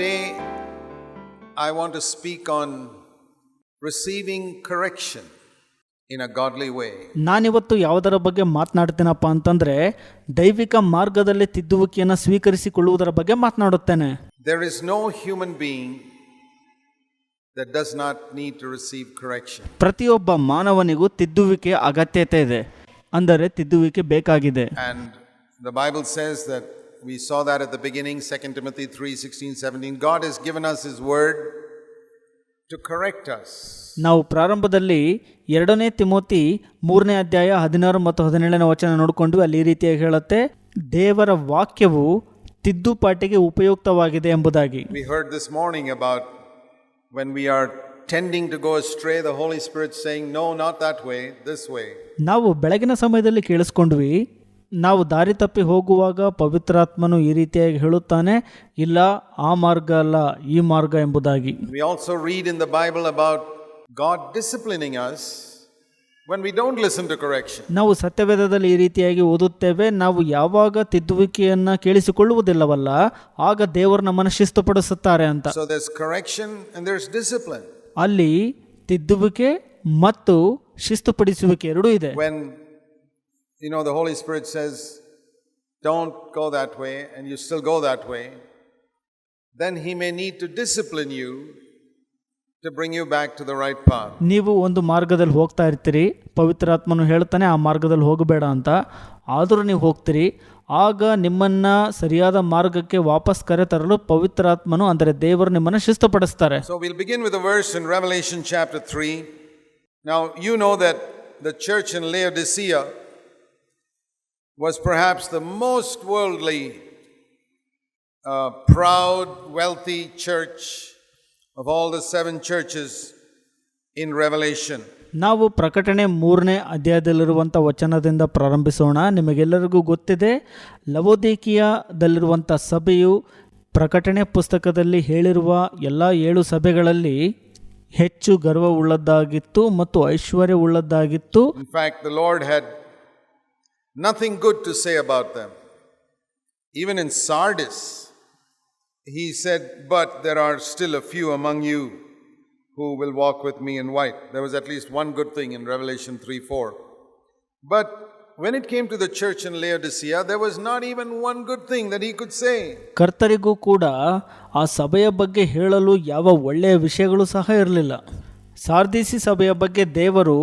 Today, I want to speak on receiving correction in a godly way. ನಾನಿವತ್ತು ಯಾವುದರ ಬಗ್ಗೆ ಮಾತನಾಡ್ತೀನಪ್ಪ ಅಂತಂದ್ರೆ ದೈವಿಕ ಮಾರ್ಗದಲ್ಲಿ ತಿದ್ದುವಿಕೆಯನ್ನು ಸ್ವೀಕರಿಸಿಕೊಳ್ಳುವುದರ ಬಗ್ಗೆ ಮಾತನಾಡುತ್ತೇನೆ There is no human being that does not need to receive correction. ಪ್ರತಿಯೊಬ್ಬ ಮಾನವನಿಗೂ ತಿದ್ದುವಿಕೆ ಅಗತ್ಯತೆ ಇದೆ ಅಂದರೆ ತಿದ್ದುವಿಕೆ ಬೇಕಾಗಿದೆ And the Bible says that we saw that at the beginning, 2 Timothy 3 16, 17. God has given us His word to correct us. ನಾವು ಪ್ರಾರಂಭದಲ್ಲಿ ಎರಡನೇ Timothy ಮೂರನೇ ಅಧ್ಯಾಯ ಹದಿನಾರು ಮತ್ತು ಹದಿನೇಳನೇ ವಚನ ನೋಡಿಕೊಂಡು ಅಲ್ಲಿ ಈ ರೀತಿಯಾಗಿ ಹೇಳುತ್ತೆ ದೇವರ ವಾಕ್ಯವು ತಿದ್ದುಪಾಟಿಗೆ ಉಪಯುಕ್ತವಾಗಿದೆ ಎಂಬುದಾಗಿ We heard this morning about when we are tending to go astray, the Holy Spirit saying, No, not that way, this way. ನಾವು ಬೆಳಗಿನ ಸಮಯದಲ್ಲಿ ಕೇಳಿಸ್ಕೊಂಡ್ವಿ ನಾವು ದಾರಿ ತಪ್ಪಿ ಹೋಗುವಾಗ ಪವಿತ್ರಾತ್ಮನು ಈ ರೀತಿಯಾಗಿ ಹೇಳುತ್ತಾನೆ ಇಲ್ಲ ಆ ಮಾರ್ಗ ಅಲ್ಲ ಈ ಮಾರ್ಗ ಎಂಬುದಾಗಿ We also read in the Bible about God disciplining us when we don't listen to correction. ನಾವು ಸತ್ಯವೇದದಲ್ಲಿ ಈ ರೀತಿಯಾಗಿ ಓದುತ್ತೇವೆ ನಾವು ಯಾವಾಗ ತಿದ್ದುವಿಕೆಯನ್ನು ಕೇಳಿಸಿಕೊಳ್ಳುವುದಿಲ್ಲವಲ್ಲ ಆಗ ದೇವರ ನಮ್ಮನ್ನು ಶಿಸ್ತುಪಡಿಸುತ್ತಾರೆ ಅಂತ So there's correction and there's discipline. ಅಲ್ಲಿ ತಿದ್ದುವಿಕೆ ಮತ್ತು ಶಿಸ್ತುಪಡಿಸುವಿಕೆ ಎರಡೂ ಇದೆ When, you know, the Holy Spirit says, Don't go that way, and you still go that way, then He may need to discipline you to bring you back to the right path. ನೀವು ಒಂದು ಮಾರ್ಗದಲ್ಲಿ ಹೋಗ್ತಾ ಇರ್ತೀರಿ ಪವಿತ್ರಾತ್ಮನು ಹೇಳ್ತಾನೆ ಆ ಮಾರ್ಗದಲ್ಲಿ ಹೋಗಬೇಡ ಅಂತ ಆದರೂ ನೀವು ಹೋಗ್ತೀರಿ ಆಗ ನಿಮ್ಮನ್ನು ಸರಿಯಾದ ಮಾರ್ಗಕ್ಕೆ ವಾಪಸ್ ಕರೆತರಲು ಪವಿತ್ರಾತ್ಮನು ಅಂದರೆ ದೇವರು ನಿಮ್ಮನ್ನು ಶಿಸ್ತುಪಡಿಸ್ತಾರೆ So we'll begin with a verse in Revelation chapter 3. Now, you know that the church in Laodicea was perhaps the most worldly, uh, proud, wealthy church of all the seven churches in Revelation. ನಾವು ಪ್ರಕಟಣೆ ಮೂರನೇ ಅಧ್ಯಾಯದಲ್ಲಿರುವಂಥ ವಚನದಿಂದ ಪ್ರಾರಂಭಿಸೋಣ ನಿಮಗೆಲ್ಲರಿಗೂ ಗೊತ್ತಿದೆ ಲವೋದೇಕಿಯಾದಲ್ಲಿರುವಂಥ ಸಭೆಯು ಪ್ರಕಟಣೆ ಪುಸ್ತಕದಲ್ಲಿ ಹೇಳಿರುವ ಎಲ್ಲ ಏಳು ಸಭೆಗಳಲ್ಲಿ ಹೆಚ್ಚು ಗರ್ವವುಳ್ಳದ್ದಾಗಿತ್ತು ಮತ್ತು ಐಶ್ವರ್ಯ ಉಳ್ಳದ್ದಾಗಿತ್ತು fact, the Lord had nothing good to say about them. Even in Sardis, he said, But there are still a few among you who will walk with me in white. There was at least one good thing in Revelation 3 4. But when it came to the church in Laodicea, there was not even one good thing that he could say. ಕರ್ತರಿಗೂ ಕೂಡ ಆ ಸಭೆಯ ಬಗ್ಗೆ ಹೇಳಲು ಯಾವ ಒಳ್ಳೆಯ ವಿಷಯಗಳು ಸಹ ಇರಲಿಲ್ಲ ಸಾರ್ದಿಸಿ ಸಭೆಯ ಬಗ್ಗೆ ದೇವರು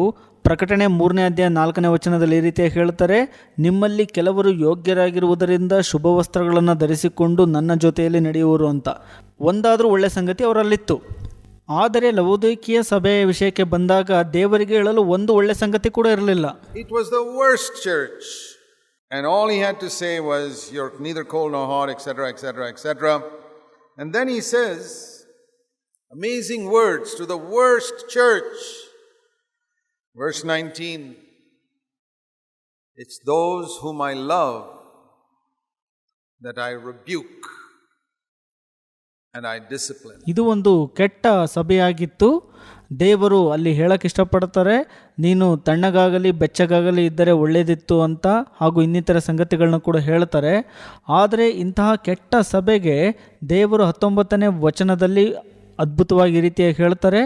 ಪ್ರಕಟಣೆ ಮೂರನೇ ಅಧ್ಯಾಯ ನಾಲ್ಕನೇ ವಚನದಲ್ಲಿ ಈ ರೀತಿಯಾಗಿ ಹೇಳ್ತಾರೆ ನಿಮ್ಮಲ್ಲಿ ಕೆಲವರು ಯೋಗ್ಯರಾಗಿರುವುದರಿಂದ ಶುಭ ವಸ್ತ್ರಗಳನ್ನು ಧರಿಸಿಕೊಂಡು ನನ್ನ ಜೊತೆಯಲ್ಲಿ ನಡೆಯುವರು ಅಂತ. ಒಂದಾದರೂ ಒಳ್ಳೆಯ ಸಂಗತಿ ಅವರಲ್ಲಿತ್ತು. ಆದರೆ ಲವೋದೈಕೀಯ ಸಭೆಯ ವಿಷಯಕ್ಕೆ ಬಂದಾಗ ದೇವರಿಗೆ ಹೇಳಲು ಒಂದು ಒಳ್ಳೆಯ ಸಂಗತಿ ಕೂಡ ಇರಲಿಲ್ಲ. It was the worst church and all he had to say was your neither cold nor hot etcetera etcetera etcetera And then he says amazing words to the worst church. Verse 19 It's those whom I love that I rebuke and I discipline. ಇದು ಒಂದು ಕೆಟ್ಟ ಸಭೆಯಾಗಿತ್ತು. ದೇವರು ಅಲ್ಲಿ ಹೇಳಕ್ಕೆ ಇಷ್ಟಪಡ್ತಾರೆ. ನೀನು ತಣ್ಣಗಾಗಲಿ, ಬೆಚ್ಚಗಾಗಲಿ ಇದ್ದರೆ ಒಳ್ಳೆಯದಿತ್ತು ಅಂತ ಹಾಗೂ ಇನ್ನಿತರ ಸಂಗತಿಗಳನ್ನ ಕೂಡ ಹೇಳ್ತಾರೆ. ಆದರೆ ಇಂತಹ ಕೆಟ್ಟ ಸಭೆಗೆ ದೇವರು ಹತ್ತೊಂಬತ್ತನೇ ವಚನದಲ್ಲಿ ಅದ್ಭುತವಾಗಿ ಈ ರೀತಿಯಾಗಿ ಹೇಳ್ತಾರೆ.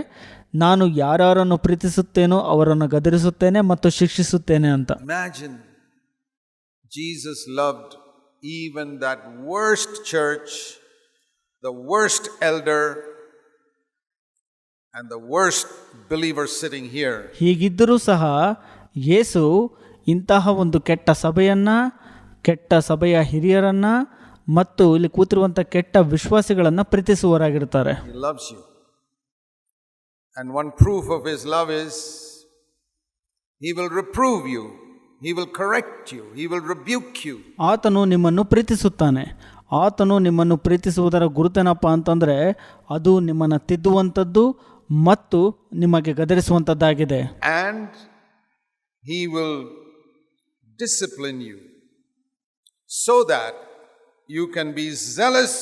ನಾನು ಯಾರ್ಯಾರನ್ನು ಪ್ರೀತಿಸುತ್ತೇನೋ ಅವರನ್ನು ಗದರಿಸುತ್ತೇನೆ ಮತ್ತು ಶಿಕ್ಷಿಸುತ್ತೇನೆ ಅಂತ. Imagine Jesus loved even that worst church the worst elder and the worst believer sitting here ಹೀಗಿದ್ದರೂ ಸಹ ಯೇಸು ಇಂತಹ ಒಂದು ಕೆಟ್ಟ ಸಭೆಯನ್ನು ಕೆಟ್ಟ ಸಭೆಯ ಹಿರಿಯರನ್ನು ಮತ್ತು ಇಲ್ಲಿ ಕೂತಿರುವಂಥ ಕೆಟ್ಟ ವಿಶ್ವಾಸಿಗಳನ್ನು ಪ್ರೀತಿಸುವವರಾಗಿರ್ತಾರೆ. Loves you. And one proof of his love is he will reprove you, he will correct you, he will rebuke you. ಆತನು ನಿಮ್ಮನ್ನು ಪ್ರೀತಿಸುತ್ತಾನೆ ಆತನು ನಿಮ್ಮನ್ನು ಪ್ರೀತಿಸುವುದರ ಗುರುತೇನಪ್ಪ ಅಂತಂದರೆ ಅದು ನಿಮ್ಮನ್ನು ತಿದ್ದುವಂಥದ್ದು ಮತ್ತು ನಿಮಗೆ ಗದರಿಸುವಂಥದ್ದಾಗಿದೆ And he will discipline you so that you can be zealous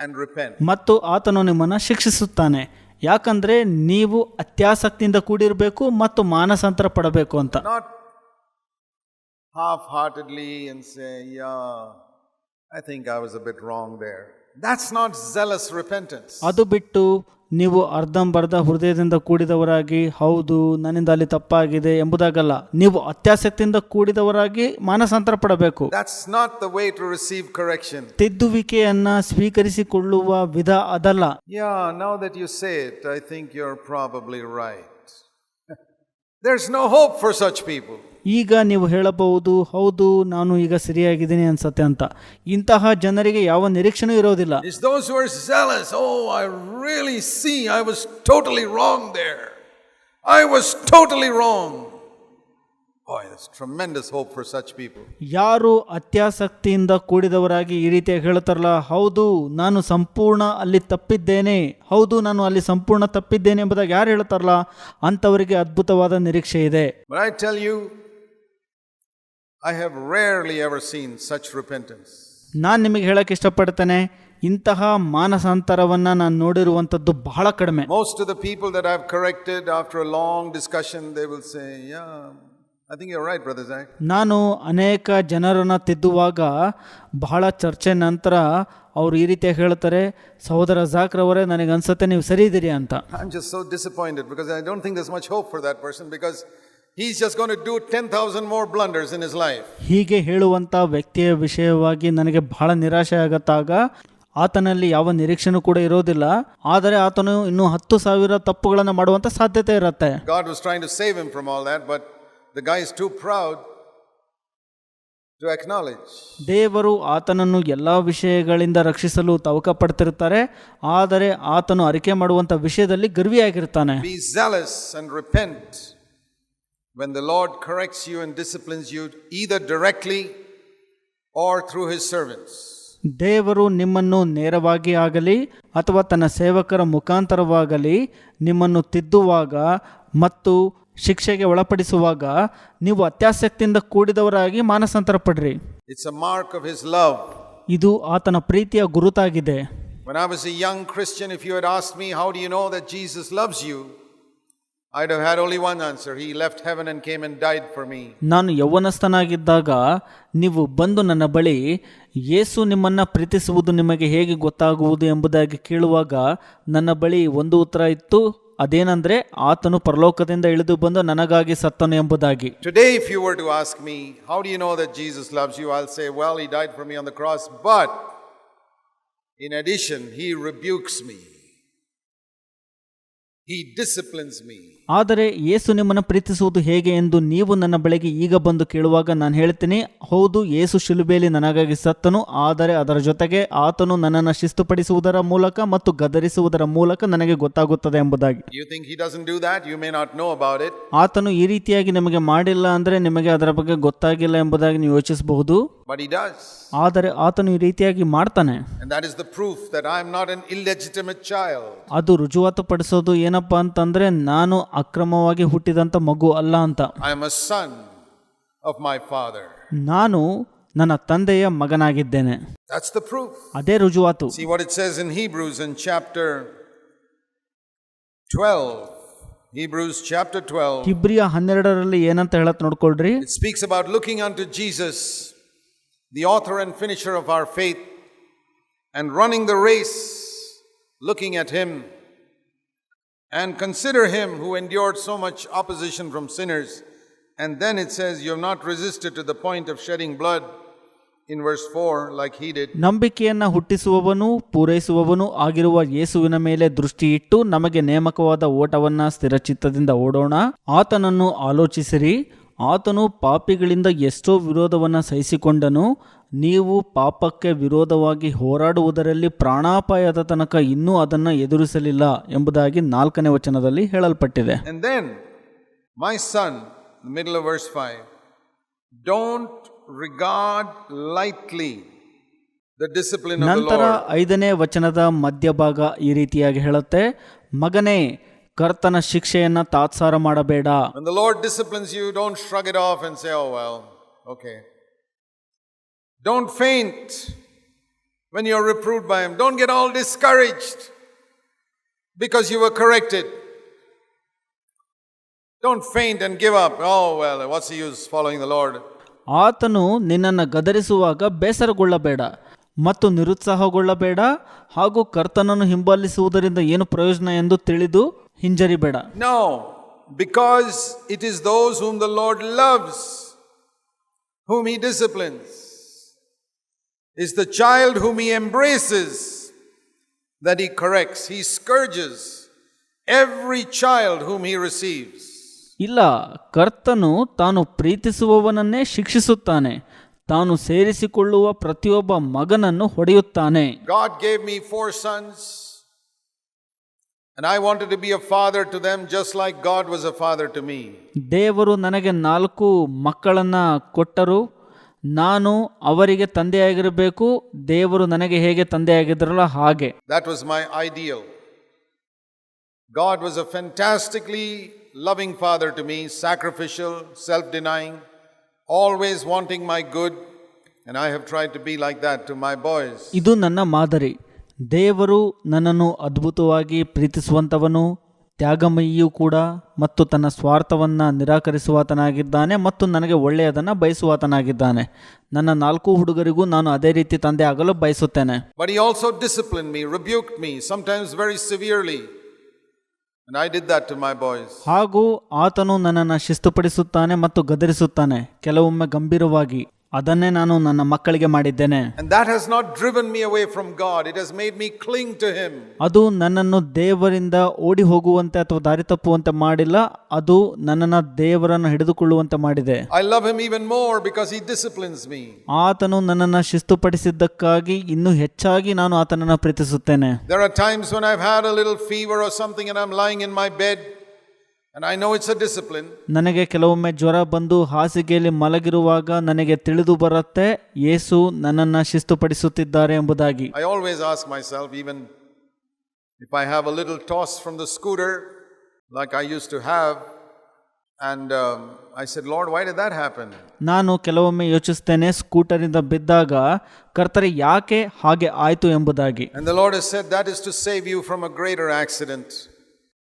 and repent. ಮತ್ತು ಆತನು ನಿಮ್ಮನ್ನು ಶಿಕ್ಷಿಸುತ್ತಾನೆ ಯಾಕಂದರೆ ನೀವು ಅತ್ಯಾಸಕ್ತಿಯಿಂದ ಕೂಡಿರಬೇಕು ಮತ್ತು ಮಾನಸಾಂತರ ಪಡಬೇಕು ಅಂತ Not half heartedly and say, Yeah, I think I was a bit wrong there. That's not zealous repentance. ಅದು ಬಿಟ್ಟು ನೀವು ಅರ್ಧಂಬರ್ಧ ಹೃದಯದಿಂದ ಕೂಡಿದವರಾಗಿ ಹೌದು ನನ್ನಿಂದ ಅಲ್ಲಿ ತಪ್ಪಾಗಿದೆ ಎಂಬುದಾಗಲ್ಲ. ನೀವು ಅತ್ಯಾಸಕ್ತಿಯಿಂದ ಕೂಡಿದವರಾಗಿ ಮಾನಸಾಂತರ ಪಡಬೇಕು ತಿದ್ದುವಿಕೆಯನ್ನ ಸ್ವೀಕರಿಸಿಕೊಳ್ಳುವ ವಿಧ ಅದಲ್ಲ. ಯಾ ನಾವು you said I think your probably no hope for such people ಈಗ ನೀವು ಹೇಳಬಹುದು ಹೌದು ನಾನು ಈಗ ಸರಿಯಾಗಿದ್ದೀನಿ ಅನ್ಸತ್ತೆ ಅಂತ. ಇಂತಹ ಜನರಿಗೆ ಯಾವ ನಿರೀಕ್ಷೆನೂ ಇರೋದಿಲ್ಲ. Oh. ಯಾರು ಅತ್ಯಾಸಕ್ತಿಯಿಂದ ಕೂಡಿದವರಾಗಿ ಈ ರೀತಿಯಾಗಿ ಹೇಳ್ತಾರಲ್ಲ ಹೌದು ನಾನು ಸಂಪೂರ್ಣ ಅಲ್ಲಿ ತಪ್ಪಿದ್ದೇನೆ. ಹೌದು ನಾನು ಅಲ್ಲಿ ಸಂಪೂರ್ಣ ತಪ್ಪಿದ್ದೇನೆ ಎಂಬುದಾಗಿ ಯಾರು ಹೇಳ್ತಾರಲ್ಲ ಅಂಥವರಿಗೆ ಅದ್ಭುತವಾದ ನಿರೀಕ್ಷೆ ಇದೆ. But I tell you, I have rarely ever seen such repentance. ನಾನು ನಿಮಗೆ ಹೇಳಕ್ಕೆ ಇಷ್ಟಪಡ್ತೇನೆ ಇಂತಹ ಮಾನಸಾಂತರವನ್ನು ನಾನು ನೋಡಿರುವಂಥದ್ದು ಬಹಳ ಕಡಿಮೆ Most of the people that I've corrected after a long discussion, they will say, Yeah, I think you're right, Brother Zach. ನಾನು ಅನೇಕ ಜನರನ್ನು ತಿದ್ದುವಾಗ ಬಹಳ ಚರ್ಚೆ ನಂತರ ಅವ್ರು ಈ ರೀತಿಯಾಗಿ ಹೇಳ್ತಾರೆ ಸಹೋದರ ಜಾಕ್ರವರೇ ನನಗೆ ಅನ್ಸುತ್ತೆ ನೀವು ಸರಿ ಇದ್ದೀರಿ ಅಂತ I'm just so disappointed because I don't think there's much hope for that person because he's just going to do 10,000 more blunders in his life. ಹೀಗೆ ಹೇಳುವಂಥ ವ್ಯಕ್ತಿಯ ವಿಷಯವಾಗಿ ನನಗೆ ಬಹಳ ನಿರಾಶೆ ಆಗತ್ತಾಗ. ಆತನಲ್ಲಿ ಯಾವ ನಿರೀಕ್ಷೆನೂ ಕೂಡ ಇರೋದಿಲ್ಲ. ಆದರೆ ಆತನು ಇನ್ನೂ ಹತ್ತು ಸಾವಿರ ತಪ್ಪುಗಳನ್ನು ಮಾಡುವಂಥ ಸಾಧ್ಯತೆ ಇರುತ್ತೆ. God was trying to save him from all that, but the guy is too proud to acknowledge. ದೇವರು ಆತನನ್ನು ಎಲ್ಲ ವಿಷಯಗಳಿಂದ ರಕ್ಷಿಸಲು ತವಕ ಪಡ್ತಿರ್ತಾರೆ. ಆದರೆ ಆತನು ಅರಿಕೆ ಮಾಡುವಂಥ ವಿಷಯದಲ್ಲಿ ಗರ್ವಿಯಾಗಿರ್ತಾನೆ. When the Lord corrects you and disciplines you, either directly or through his servants. ದೇವರು ನಿಮ್ಮನ್ನು ನೇರವಾಗಿ ಆಗಲಿ ಅಥವಾ ತನ್ನ ಸೇವಕರ ಮುಖಾಂತರವಾಗಲಿ ನಿಮ್ಮನ್ನು ತಿದ್ದುವಾಗ ಮತ್ತು ಶಿಕ್ಷೆಗೆ ಒಳಪಡಿಸುವಾಗ ನೀವು ಅತ್ಯಾಸಕ್ತಿಯಿಂದ ಕೂಡಿದವರಾಗಿ ಮಾನಸಾಂತರ ಪಡ್ರಿ It's a mark of his love. ಇದು ಆತನ ಪ್ರೀತಿಯ ಗುರುತಾಗಿದೆ When I was a young Christian, if you had asked me, How do you know that Jesus loves you? I'd have had only one answer He left heaven and came and died for me. ನಾನು ಯೌವನಸ್ಥನಾಗಿದ್ದಾಗ ನೀವು ಬಂದು ನನ್ನ ಬಳಿ ಯೇಸು ನಿಮ್ಮನ್ನು ಪ್ರೀತಿಸುವುದು ನಿಮಗೆ ಹೇಗೆ ಗೊತ್ತಾಗುವುದು ಎಂಬುದಾಗಿ ಕೇಳುವಾಗ ನನ್ನ ಬಳಿ ಒಂದು ಉತ್ತರ ಇತ್ತು ಅದೇನೆಂದರೆ ಆತನು ಪರಲೋಕದಿಂದ ಇಳಿದು ಬಂದು ನನಗಾಗಿ ಸತ್ತನು ಎಂಬುದಾಗಿ Today, if you were to ask me, How do you know that Jesus loves you? I'll say, Well, He died for me on the cross, but in addition, He rebukes me, He disciplines me. ಆದರೆ ಯೇಸು ನಿಮ್ಮನ್ನು ಪ್ರೀತಿಸುವುದು ಹೇಗೆ ಎಂದು ನೀವು ನನ್ನ ಬಳಿಗೆ ಈಗ ಬಂದು ಕೇಳುವಾಗ ನಾನು ಹೇಳ್ತೀನಿ. ಹೌದು ಯೇಸು ಶಿಲುಬೆಯಲ್ಲಿ ನನಗಾಗಿ ಸತ್ತನು ಆದರೆ ಅದರ ಜೊತೆಗೆ ಆತನು ನನ್ನನ್ನು ಶಿಸ್ತುಪಡಿಸುವುದರ ಮೂಲಕ ಮತ್ತು ಗದರಿಸುವುದರ ಮೂಲಕ ನನಗೆ ಗೊತ್ತಾಗುತ್ತದೆ ಎಂಬುದಾಗಿ. ಆತನು ಈ ರೀತಿಯಾಗಿ ನಿಮಗೆ ಮಾಡಿಲ್ಲ ಅಂದರೆ ನಿಮಗೆ ಅದರ ಬಗ್ಗೆ ಗೊತ್ತಾಗಿಲ್ಲ ಎಂಬುದಾಗಿ ನೀವು ಯೋಚಿಸಬಹುದು. ಆದರೆ ಆತನು ಈ ರೀತಿಯಾಗಿ ಮಾಡ್ತಾನೆ. ಅದು ರುಜುವಾತು ಪಡಿಸೋದು ಏನಪ್ಪ ಅಂತಂದ್ರೆ ನಾನು ಅಕ್ರಮವಾಗಿ ಹುಟ್ಟಿದಂಥ ಮಗು ಅಲ್ಲ ಅಂತ I am a son of my father ನಾನು ನನ್ನ ತಂದೆಯ ಮಗನಾಗಿದ್ದೇನೆ ದಟ್ಸ್ ದ ಪ್ರೂಫ್ ಅದೇ ರುಜುವಾತು see what it says in Hebrews in chapter 12. Hebrews chapter 12. ಇಬ್ರಿಯ ಹನ್ನೆರಡರಲ್ಲಿ ಏನಂತ ಹೇಳತ್ ನೋಡ್ಕೊಳ್ರಿ It speaks about looking unto Jesus, the author and finisher of our faith, and running the race, looking at him, and consider him who endured so much opposition from sinners. And then it says, You have not resisted to the point of shedding blood in verse 4, like he did. ನಂಬಿಕೆಯನ್ನ ಹುಟ್ಟಿಸುವವನು ಪೂರೈಸುವವನು ಆಗಿರುವ ಯೇಸುವಿನ ಮೇಲೆ ದೃಷ್ಟಿಯಿಟ್ಟು ನಮಗೆ ನೇಮಕವಾದ ಓಟವನ್ನ ಸ್ಥಿರಚಿತ್ತದಿಂದ ಓಡೋಣ ಆತನನ್ನು ಆಲೋಚಿಸಿರಿ ಆತನು ಪಾಪಿಗಳಿಂದ ಎಷ್ಟೋ ವಿರೋಧವನ್ನ ಸಹಿಸಿಕೊಂಡನು ನೀವು ಪಾಪಕ್ಕೆ ವಿರೋಧವಾಗಿ ಹೋರಾಡುವುದರಲ್ಲಿ ಪ್ರಾಣಾಪಾಯದ ತನಕ ಇನ್ನೂ ಅದನ್ನು ಎದುರಿಸಲಿಲ್ಲ ಎಂಬುದಾಗಿ ನಾಲ್ಕನೇ ವಚನದಲ್ಲಿ ಹೇಳಲ್ಪಟ್ಟಿದೆ. Then my son middle verse five don't regard lightly discipline ನಂತರ ಐದನೇ ವಚನದ ಮಧ್ಯಭಾಗ ಈ ರೀತಿಯಾಗಿ ಹೇಳುತ್ತೆ ಮಗನೇ ಕರ್ತನ ಶಿಕ್ಷೆಯನ್ನು ತಾತ್ಸಾರ ಮಾಡಬೇಡ. Lord disciplines you don't shrug it off and say oh well okay Don't faint when you're reproved by Him. Don't get all discouraged because you were corrected. Don't faint and give up. Oh, well, what's the use following the Lord? ಆತನು ನಿನ್ನನ್ನು ಗದರಿಸುವಾಗ ಬೇಸರಗೊಳ್ಳಬೇಡ ಮತ್ತು ನಿರುತ್ಸಾಹಗೊಳ್ಳಬೇಡ ಹಾಗೂ ಕರ್ತನನ್ನು ಹಿಂಬಾಲಿಸುವುದರಿಂದ ಏನು ಪ್ರಯೋಜನ ಎಂದು ತಿಳಿದು ಹಿಂಜರಿಬೇಡ No, because it is those whom the Lord loves, whom He disciplines. Is the child whom He embraces that He corrects, He scourges every child whom He receives. ಇಲ್ಲ ಕರ್ತನು ತಾನು ಪ್ರೀತಿಸುವವನನ್ನೇ ಶಿಕ್ಷಿಸುತ್ತಾನೆ ತಾನು ಸೇರಿಸಿಕೊಳ್ಳುವ ಪ್ರತಿಯೊಬ್ಬ ಮಗನನ್ನು ಹೊಡೆಯುತ್ತಾನೆ God gave me four sons, and I wanted to be a father to them just like God was a father to me. ದೇವರು ನನಗೆ ನಾಲ್ಕು ಮಕ್ಕಳನ್ನ ಕೊಟ್ಟರು ನಾನು ಅವರಿಗೆ ತಂದೆಯಾಗಿರಬೇಕು ದೇವರು ನನಗೆ ಹೇಗೆ ತಂದೆಯಾಗಿದ್ರಲ್ಲ ಹಾಗೆ that was my idea of God was a fantastically loving father to me, sacrificial, self denying, always wanting my good, and I have tried to be like that to my boys. ಇದು ನನ್ನ ಮಾದರಿ ದೇವರು ನನ್ನನ್ನು ಅದ್ಭುತವಾಗಿ ಪ್ರೀತಿಸುವಂಥವನು ತ್ಯಾಗಮಯಿಯೂ ಕೂಡ ಮತ್ತು ತನ್ನ ಸ್ವಾರ್ಥವನ್ನು ನಿರಾಕರಿಸುವಾತನಾಗಿದ್ದಾನೆ ಮತ್ತು ನನಗೆ ಒಳ್ಳೆಯದನ್ನು ಬಯಸುವಾತನಾಗಿದ್ದಾನೆ. ನನ್ನ ನಾಲ್ಕು ಹುಡುಗರಿಗೂ ನಾನು ಅದೇ ರೀತಿ ತಂದೆ ಆಗಲು ಬಯಸುತ್ತೇನೆ. But he also discipline me rebuke me sometimes very severely I did that to my boys. ಹಾಗೂ ಆತನು ನನ್ನನ್ನು ಶಿಸ್ತುಪಡಿಸುತ್ತಾನೆ ಮತ್ತು ಗದರಿಸುತ್ತಾನೆ ಕೆಲವೊಮ್ಮೆ ಗಂಭೀರವಾಗಿ. ಅದನ್ನೇ ನಾನು ನನ್ನ ಮಕ್ಕಳಿಗೆ ಮಾಡಿದ್ದೇನೆ And that has not driven me away from God, it has made me cling to him. ಅದು ನನ್ನನ್ನು ದೇವರಿಂದ ಓಡಿ ಹೋಗುವಂತೆ ಅಥವಾ ದಾರಿ ತಪ್ಪುವಂತೆ ಮಾಡಿಲ್ಲ ಅದು ನನ್ನನ್ನು ದೇವರನ್ನು ಹಿಡಿದುಕೊಳ್ಳುವಂತೆ ಮಾಡಿದೆ I love him even more because he disciplines me. ಆತನು ನನ್ನನ್ನು ಶಿಸ್ತುಪಡಿಸಿದ್ದಕ್ಕಾಗಿ ಇನ್ನೂ ಹೆಚ್ಚಾಗಿ ನಾನು ಆತನನ್ನು ಪ್ರೀತಿಸುತ್ತೇನೆ There are times when I've had a little fever or something and I'm lying in my bed ನನಗೆ ಕೆಲವೊಮ್ಮೆ ಜ್ವರ ಬಂದು ಹಾಸಿಗೆಯಲ್ಲಿ ಮಲಗಿರುವಾಗ ನನಗೆ ತಿಳಿದು ಬರುತ್ತೆ ಯೇಸು ನನ್ನನ್ನು ಶಿಸ್ತುಪಡಿಸುತ್ತಿದ್ದಾರೆ ಎಂಬುದಾಗಿ I always ask myself, even if I have a little toss from the scooter like I used to have, and um, I said, Lord, why did that happen? ನಾನು ಕೆಲವೊಮ್ಮೆ ಯೋಚಿಸ್ತೇನೆ ಸ್ಕೂಟರಿಂದ ಬಿದ್ದಾಗ ಕರ್ತರೆ ಯಾಕೆ ಹಾಗೆ ಆಯಿತು ಎಂಬುದಾಗಿ And the Lord has said, That is to save you from a greater accident.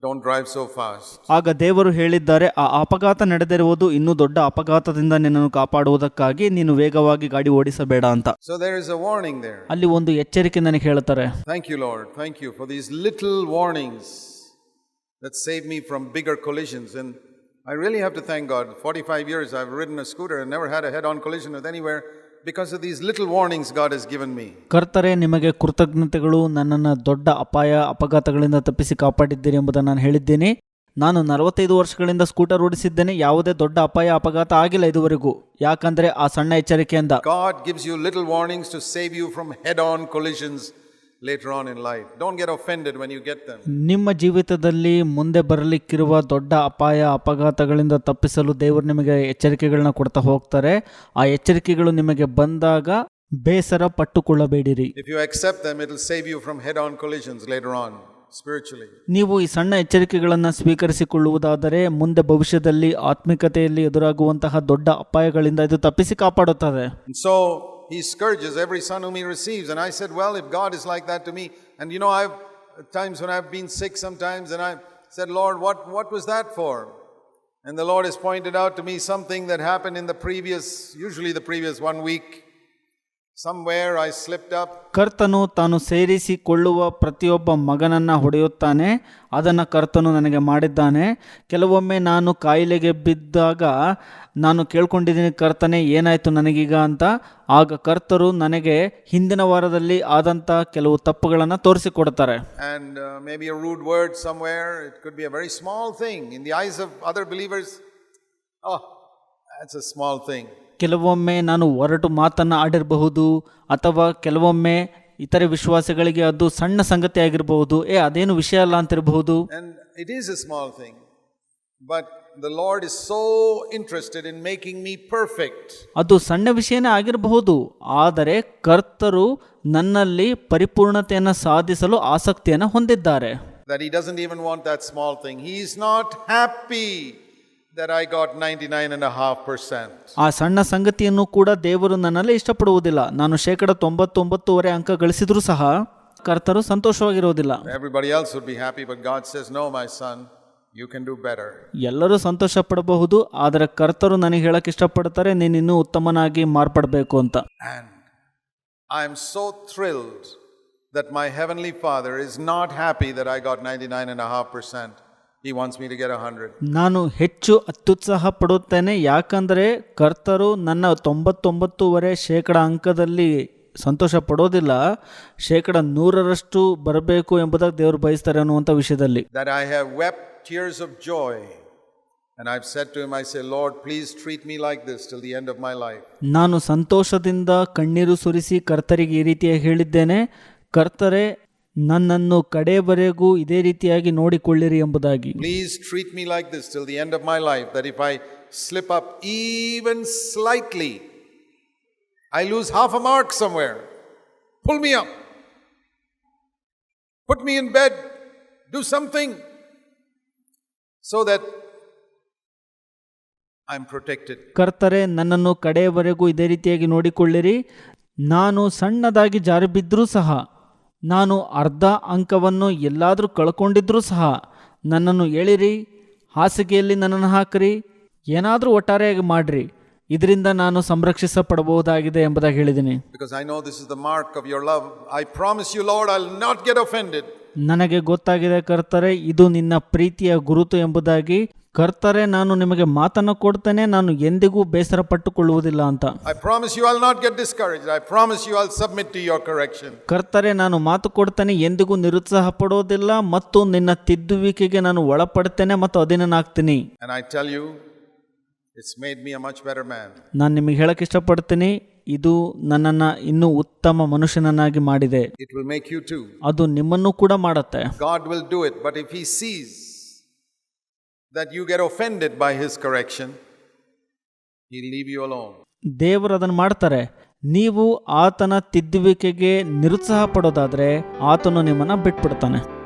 Don't drive so fast. ಆಗ ದೇವರು ಹೇಳಿದ್ದಾರೆ ಆ ಅಪಘಾತ ನಡೆದಿರುವುದು ಇನ್ನೂ ದೊಡ್ಡ ಅಪಘಾತದಿಂದ ನಿನ್ನನ್ನು ಕಾಪಾಡುವುದಕ್ಕಾಗಿ ನೀನು ವೇಗವಾಗಿ ಗಾಡಿ ಓಡಿಸಬೇಡ ಅಂತ So there is a warning there. ಅಲ್ಲಿ ಒಂದು ಎಚ್ಚರಿಕೆ ನನಗೆ ಹೇಳ್ತಾರೆ Thank you, Lord. Thank you for these little warnings that save me from bigger collisions. And I really have to thank God. 45 years I've ridden a scooter and never had a head on collision with anywhere because of these little warnings God has given me. ಕರ್ತರೆ ನಿಮಗೆ ಕೃತಜ್ಞತೆಗಳು ನನ್ನನ್ನು ದೊಡ್ಡ ಅಪಾಯ ಅಪಘಾತಗಳಿಂದ ತಪ್ಪಿಸಿ ಕಾಪಾಡಿದ್ದೀರಿ ಎಂಬುದನ್ನು ನಾನು ಹೇಳಿದ್ದೇನೆ. ನಾನು ನಲವತ್ತೈದು ವರ್ಷಗಳಿಂದ ಸ್ಕೂಟರ್ ಓಡಿಸಿದ್ದೇನೆ. ಯಾವುದೇ ದೊಡ್ಡ ಅಪಾಯ ಅಪಘಾತ ಆಗಿಲ್ಲ ಇದುವರೆಗೂ. ಯಾಕಂದ್ರೆ ಆ ಸಣ್ಣ ಎಚ್ಚರಿಕೆಯಿಂದ. God gives you little warnings to save you from head on collisions. Later on in life. Don't get offended when you get them. ನಿಮ್ಮ ಜೀವಿತದಲ್ಲಿ ಮುಂದೆ ಬರಲಿಕ್ಕಿರುವ ದೊಡ್ಡ ಅಪಾಯ ಅಪಘಾತಗಳಿಂದ ತಪ್ಪಿಸಲು ದೇವರು ನಿಮಗೆ ಎಚ್ಚರಿಕೆಗಳನ್ನ ಕೊಡ್ತಾ ಹೋಗ್ತಾರೆ ಆ ಎಚ್ಚರಿಕೆಗಳು ನಿಮಗೆ ಬಂದಾಗ ಬೇಸರ ಪಟ್ಟುಕೊಳ್ಳಬೇಡಿರಿ If you accept them, it'll save you from head on collisions later on, spiritually. ನೀವು ಈ ಸಣ್ಣ ಎಚ್ಚರಿಕೆಗಳನ್ನು ಸ್ವೀಕರಿಸಿಕೊಳ್ಳುವುದಾದರೆ ಮುಂದೆ ಭವಿಷ್ಯದಲ್ಲಿ ಆತ್ಮಿಕತೆಯಲ್ಲಿ ಎದುರಾಗುವಂತಹ ದೊಡ್ಡ ಅಪಾಯಗಳಿಂದ ಇದು ತಪ್ಪಿಸಿ ಕಾಪಾಡುತ್ತದೆ so so he scourges every son whom he receives. And I said, Well, if God is like that to me, and you know, I've at times when I've been sick sometimes, and I said, Lord, what, what was that for? And the Lord has pointed out to me something that happened in the previous, usually the previous one week. Somewhere I slipped up ಕರ್ತನು ತಾನು ಸೇರಿಸಿಕೊಳ್ಳುವ ಪ್ರತಿಯೊಬ್ಬ ಮಗನನ್ನ ಹೊಡೆಯುತ್ತಾನೆ ಅದನ್ನು ಕರ್ತನು ನನಗೆ ಮಾಡಿದ್ದಾನೆ ಕೆಲವೊಮ್ಮೆ ನಾನು ಕಾಯಿಲೆಗೆ ಬಿದ್ದಾಗ ನಾನು ಕೇಳ್ಕೊಂಡಿದ್ದೀನಿ ಕರ್ತನೆ ಏನಾಯಿತು ನನಗೀಗ ಅಂತ ಆಗ ಕರ್ತರು ನನಗೆ ಹಿಂದಿನ ವಾರದಲ್ಲಿ ಆದಂಥ ಕೆಲವು ತಪ್ಪುಗಳನ್ನು ತೋರಿಸಿಕೊಡ್ತಾರೆ and uh, maybe a rude word somewhere. It could be a very small thing. In the eyes of other believers, oh, that's a small thing. ಕೆಲವೊಮ್ಮೆ ನಾನು ಹೊರಟು ಮಾತನ್ನು ಆಡಿರಬಹುದು ಅಥವಾ ಕೆಲವೊಮ್ಮೆ ಇತರೆ ವಿಶ್ವಾಸಿಗಳಿಗೆ ಅದು ಸಣ್ಣ ಸಂಗತಿ ಆಗಿರಬಹುದು ಏ ಅದೇನು ವಿಷಯ ಅಲ್ಲ ಅಂತಿರಬಹುದು And it is a small thing. But the Lord is so interested in making me perfect. ಅದು ಸಣ್ಣ ವಿಷಯನೇ ಆಗಿರಬಹುದು ಆದರೆ ಕರ್ತರು ನನ್ನಲ್ಲಿ ಪರಿಪೂರ್ಣತೆಯನ್ನು ಸಾಧಿಸಲು ಆಸಕ್ತಿಯನ್ನು ಹೊಂದಿದ್ದಾರೆ that he doesn't even want that small thing. He is not happy that I got 99.5%. ಆ ಸಣ್ಣ ಸಂಗತಿಯನ್ನು ಕೂಡ ದೇವರು ನನ್ನಲ್ಲಿ ಇಷ್ಟಪಡುವುದಿಲ್ಲ ನಾನು ಶೇಕಡ ತೊಂಬತ್ತೊಂಬತ್ತುವರೆ ಅಂಕ ಗಳಿಸಿದ್ರೂ ಸಹ ಕರ್ತರು ಸಂತೋಷವಾಗಿರುವುದಿಲ್ಲ Everybody else would be happy, but God says, No, my son, you can do better ಎಲ್ಲರೂ ಸಂತೋಷ ಪಡಬಹುದು ಆದರೆ ಕರ್ತರು ನನಗೆ ಹೇಳಕ್ಕೆ ಇಷ್ಟಪಡ್ತಾರೆ ನೀನು ಇನ್ನೂ ಉತ್ತಮನಾಗಿ ಮಾರ್ಪಡಬೇಕು ಅಂತ And I am my thrilled that my Heavenly Father is not happy that I got 99.5%. He wants me to get 100. ನಾನು ಹೆಚ್ಚು ಅತ್ಯುತ್ಸಾಹ ಪಡುತ್ತೇನೆ ಯಾಕಂದರೆ ಕರ್ತರು ನನ್ನ ತೊಂಬತ್ತೊಂಬತ್ತೂವರೆ ಶೇಕಡ ಅಂಕದಲ್ಲಿ ಸಂತೋಷ ಪಡೋದಿಲ್ಲ ಶೇಕಡ ನೂರರಷ್ಟು ಬರಬೇಕು ಎಂಬುದಾಗಿ ದೇವರು ಬಯಸ್ತಾರೆ ಅನ್ನುವಂಥ ವಿಷಯದಲ್ಲಿ That I have wept tears of joy. And I've said to him, I say, Lord, please treat me like this till the end of my life. ನಾನು ಸಂತೋಷದಿಂದ ಕಣ್ಣೀರು ಸುರಿಸಿ ಕರ್ತರಿಗೆ ಈ ರೀತಿಯಾಗಿ ಹೇಳಿದ್ದೇನೆ ಕರ್ತರೆ ನನ್ನನ್ನು ಕಡೆಯವರೆಗೂ ಇದೇ ರೀತಿಯಾಗಿ ನೋಡಿಕೊಳ್ಳಿರಿ ಎಂಬುದಾಗಿ Please treat me like this till the end of my life, that if I slip up even slightly, I lose half a mark somewhere. Pull me up. Put me in bed. Do something ಕರ್ತರೆ ನನ್ನನ್ನು ಕಡೆಯವರೆಗೂ ಇದೇ ರೀತಿಯಾಗಿ ನೋಡಿಕೊಳ್ಳಿರಿ. ನಾನು ಸಣ್ಣದಾಗಿ ಜಾರಿ ಬಿದ್ದರೂ ಸಹ ನಾನು ಅರ್ಧ ಅಂಕವನ್ನು ಎಲ್ಲಾದರೂ ಕಳ್ಕೊಂಡಿದ್ರೂ ಸಹ ನನ್ನನ್ನು ಎಳಿರಿ ಹಾಸಿಗೆಯಲ್ಲಿ ನನ್ನನ್ನು ಹಾಕಿರಿ ಏನಾದರೂ ಒಟ್ಟಾರೆಯಾಗಿ ಮಾಡಿರಿ. ಇದರಿಂದ ನಾನು ಸಂರಕ್ಷಿಸಪಡಬಹುದಾಗಿದೆ ಎಂಬುದಾಗಿ ಹೇಳಿದ್ದೀನಿ. ನನಗೆ ಗೊತ್ತಾಗಿದೆ ಕರ್ತರೆ ಇದು ನಿನ್ನ ಪ್ರೀತಿಯ ಗುರುತು ಎಂಬುದಾಗಿ. ಕರ್ತರೆ ನಾನು ನಿಮಗೆ ಮಾತನ್ನು ಕೊಡ್ತೇನೆ ನಾನು ಎಂದಿಗೂ ಬೇಸರ ಪಟ್ಟುಕೊಳ್ಳುವುದಿಲ್ಲ ಅಂತ. I promise you I'll not get discourage I promise you I'll submit to your correction ಕರ್ತರೆ ನಾನು ಮಾತು ಕೊಡ್ತೇನೆ ಎಂದಿಗೂ ನಿರುತ್ಸಾಹ ಪಡೋದಿಲ್ಲ ಮತ್ತು ನಿನ್ನ ತಿದ್ದುವಿಕೆಗೆ ನಾನು ಒಳಪಡ್ತೇನೆ ಮತ್ತು ಅಧೀನನಾಗ್ತೀನಿ. I tell you it's made me a much better man ನಾನು ನಿಮಗೆ ಹೇಳಕ್ಕೆ ಇಷ್ಟಪಡ್ತೀನಿ ಇದು ನನ್ನನ್ನು ಇನ್ನೂ ಉತ್ತಮ ಮನುಷ್ಯನನ್ನಾಗಿ ಮಾಡಿದೆ. It will make you too. ಅದು ನಿಮ್ಮನ್ನು ಕೂಡ ಮಾಡುತ್ತೆ. God will do it but if he sees that you get offended by his correction he leave you alone ದೇವರು ಅದನ್ನು ಮಾಡ್ತಾರೆ. ನೀವು ಆತನ ತಿದ್ದುವಿಕೆಗೆ ನಿರುತ್ಸಾಹ ಪಡೋದಾದ್ರೆ ಆತನು ನಿಮ್ಮನ್ನು ಬಿಟ್ಬಿಡ್ತಾನೆ.